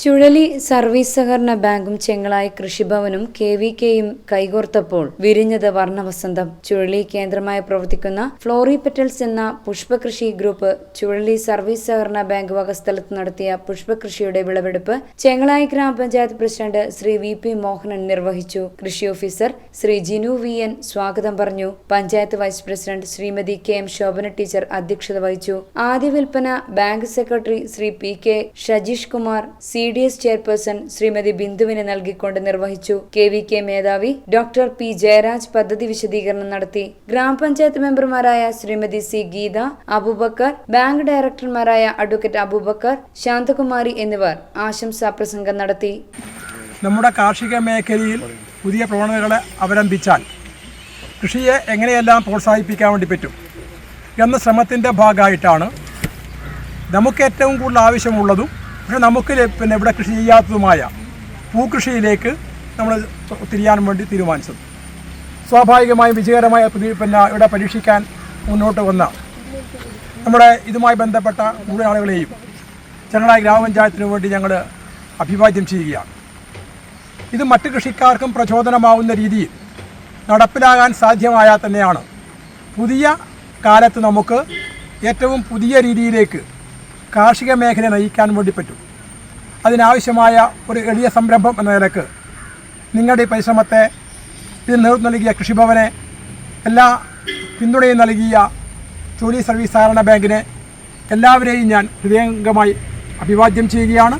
ചുഴലി സർവീസ് സഹകരണ ബാങ്കും ചെങ്ങളായി കൃഷിഭവനും കെ വി കെയും കൈകോർത്തപ്പോൾ വിരിഞ്ഞത് വർണവസന്തം. ചുഴലി കേന്ദ്രമായി പ്രവർത്തിക്കുന്ന ഫ്ലോറി പെറ്റൽസ് എന്ന പുഷ്പകൃഷി ഗ്രൂപ്പ് ചുഴലി സർവീസ് സഹകരണ ബാങ്ക് വക സ്ഥലത്ത് നടത്തിയ പുഷ്പകൃഷിയുടെ വിളവെടുപ്പ് ചെങ്ങളായി ഗ്രാമപഞ്ചായത്ത് president Shri V P Mohanan നിർവഹിച്ചു. കൃഷി officer Shri Jinu V N സ്വാഗതം പറഞ്ഞു. Panchayat vice president Shrimati K M Shobhana teacher അധ്യക്ഷത വഹിച്ചു. ആദ്യ വിൽപ്പന bank secretary Shri P K Shajeesh Kumar C D S chairperson Shrimati ബിന്ദുവിന് നൽകിക്കൊണ്ട് നിർവഹിച്ചു. കെ വി കെ മേധാവി ഡോക്ടർ പി ജയരാജ് പദ്ധതി വിശദീകരണം നടത്തി. ഗ്രാമപഞ്ചായത്ത് മെമ്പർമാരായ ശ്രീമതി സി ഗീത അബൂബക്കർ ബാങ്ക് ഡയറക്ടർമാരായ അഡ്വക്കേറ്റ് അബൂബക്കർ ശാന്തകുമാരി എന്നിവർ ആശംസാ പ്രസംഗം നടത്തി. നമ്മുടെ കാർഷിക മേഖലയിൽ പുതിയ പ്രവണതകളെ അവലംബിച്ചാൽ കൃഷിയെ എങ്ങനെയെല്ലാം പ്രോത്സാഹിപ്പിക്കാൻ വേണ്ടി പറ്റും എന്ന ശ്രമത്തിന്റെ ഭാഗമായിട്ടാണ് നമുക്ക് ഏറ്റവും കൂടുതൽ ആവശ്യമുള്ളതും പക്ഷെ നമുക്ക് പിന്നെ ഇവിടെ കൃഷി ചെയ്യാത്തതുമായ പൂക്കൃഷിയിലേക്ക് നമ്മൾ തിരിയാൻ വേണ്ടി തീരുമാനിച്ചത്. സ്വാഭാവികമായും വിജയകരമായ പിന്നെ ഇവിടെ പരീക്ഷിക്കാൻ മുന്നോട്ട് വന്ന നമ്മുടെ ഇതുമായി ബന്ധപ്പെട്ട മുഴുവൻ ആളുകളെയും ചെങ്ങളായി ഗ്രാമപഞ്ചായത്തിന് വേണ്ടി ഞങ്ങൾ അഭിവാദ്യം ചെയ്യുകയാണ്. ഇത് മറ്റ് കൃഷിക്കാർക്കും പ്രചോദനമാവുന്ന രീതിയിൽ നടപ്പിലാകാൻ സാധ്യമായാൽ തന്നെയാണ് പുതിയ കാലത്ത് നമുക്ക് ഏറ്റവും പുതിയ രീതിയിലേക്ക് കാർഷിക മേഖലയെ നയിക്കാൻ വേണ്ടി പറ്റും. അതിനാവശ്യമായ ഒരു എളിയ സംരംഭം എന്ന നിലയ്ക്ക് നിങ്ങളുടെ ഈ പരിശ്രമത്തെ ഇതിന് നേതൃത്വം നൽകിയ കൃഷിഭവനെ എല്ലാ പിന്തുണയും നൽകിയ ജോലി സർവീസ് സഹകരണ ബാങ്കിനെ എല്ലാവരെയും ഞാൻ ഹൃദയംഗമായി അഭിവാദ്യം ചെയ്യുകയാണ്.